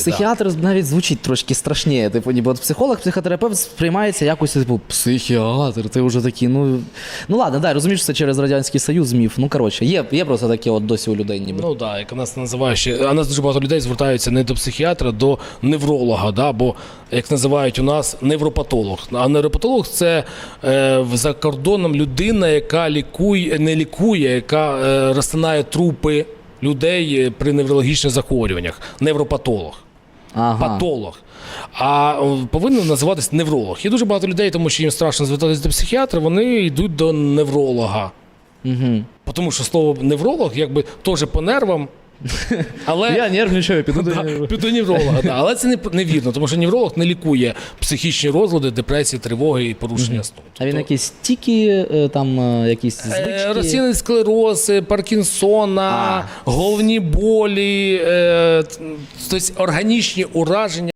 психіатр навіть звучить трошки страшніше. Типу, ніби от психолог, психотерапевт сприймається якось, типу, психіатр, ти вже такий, ну. Ну ладно, да, розумієш, це через Радянський Союз, міф. Ну, коротше, є, є просто таке от досі у людей, ніби. Ну так, як нас називає ще. А нас дуже багато людей звертаються не до психіатра, до невролога, да, бо як називають у нас невропатолог. А невропатолог це е, за кордоном людина, яка лікує, не лікує, яка е, розтинає трупи людей е, при неврологічних захворюваннях. Невропатолог. Ага. Патолог. А повинен називатись невролог. Є дуже багато людей, тому що їм страшно звертатись до психіатра, вони йдуть до невролога. Угу. Тому що слово невролог якби теж по нервам. Але Я нервничаю, піду до Да, піду невролога, да. але це не, невірно, тому що невролог не лікує психічні розлади, депресії, тривоги і порушення сну. А він якісь тільки е, там е, якісь Е, звички. Розсіяний склероз, е, Паркінсона, А. головні болі, е, тобто органічні ураження.